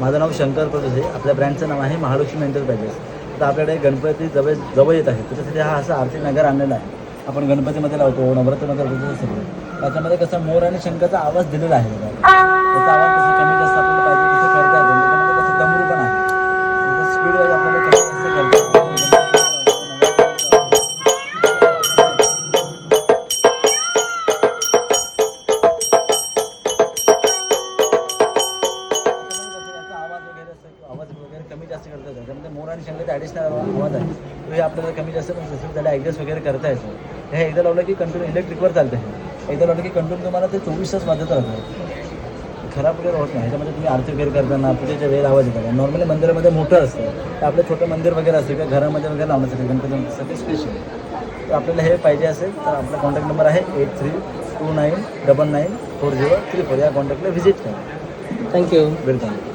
माझं नाव शंकर प्रदेश आहे आपल्या ब्रँडचं नाव आहे महालक्ष्मी एंटरप्राइजेस तर आपल्याकडे गणपती जवळ जवळ येत आहे. त्याच्यासाठी हा असा आर्थिक नगर आणलेला आहे. आपण गणपतीमध्ये लावतो नवरात्र नगर सगळं. त्याच्यामध्ये कसं मोर आणि शंकरचा आवाज दिलेला आहे. आवाज वगैरे कमी जास्त करता येतो त्याच्यामध्ये मोर आणि शंकरचा ॲडिशनल आवाज आहे. तो हे आपल्याला कमी जास्त पण जसं त्याला ॲडजस्ट वगैरे करता येतो हे एकदा लावलं की कंटिन्यू इलेक्ट्रिकवर चालतं हे एकदा लावलं की कंटिन्यू तुम्हाला ते चोवीस तास वाजत राहतं. खराब वगैरे होत नाही. ह्याच्यामध्ये तुम्ही आरती वगैरे करताना पूजेच्या वेळेला आवाज येतात. नॉर्मली मंदिरामध्ये मोठं असतं. तर आपलं छोटं मंदिर वगैरे असतं किंवा घरामध्ये वगैरे लावण्यासाठी गणपतीसाठी स्पेशल तर आपल्याला हे पाहिजे असेल तर आपला कॉन्टॅक्ट नंबर आहे eight three two nine double nine four zero three four या कॉन्टॅक्टला व्हिजिट करा. Thank you welcome